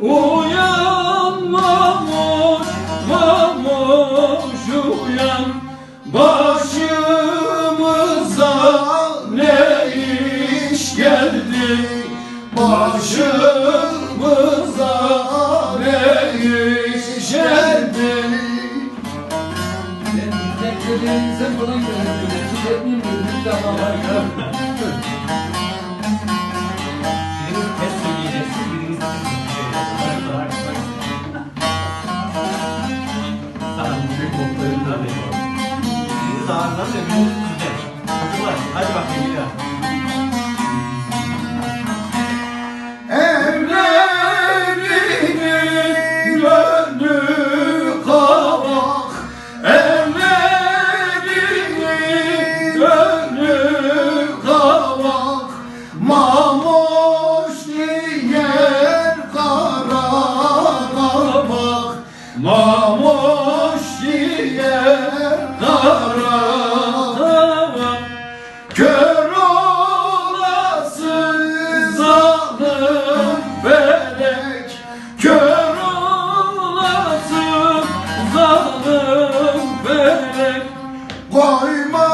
Uyan mamuş, mamuş Başımıza ne iş geldi Başımıza ne iş geldi Sen falan görüyorsun. Etmeyeyim mi? Bir daha Biriniz ağırdan da biriniz sizden. Çocuklar, hadi bakayım bir daha. Mamoş diyen kara Qual irmão?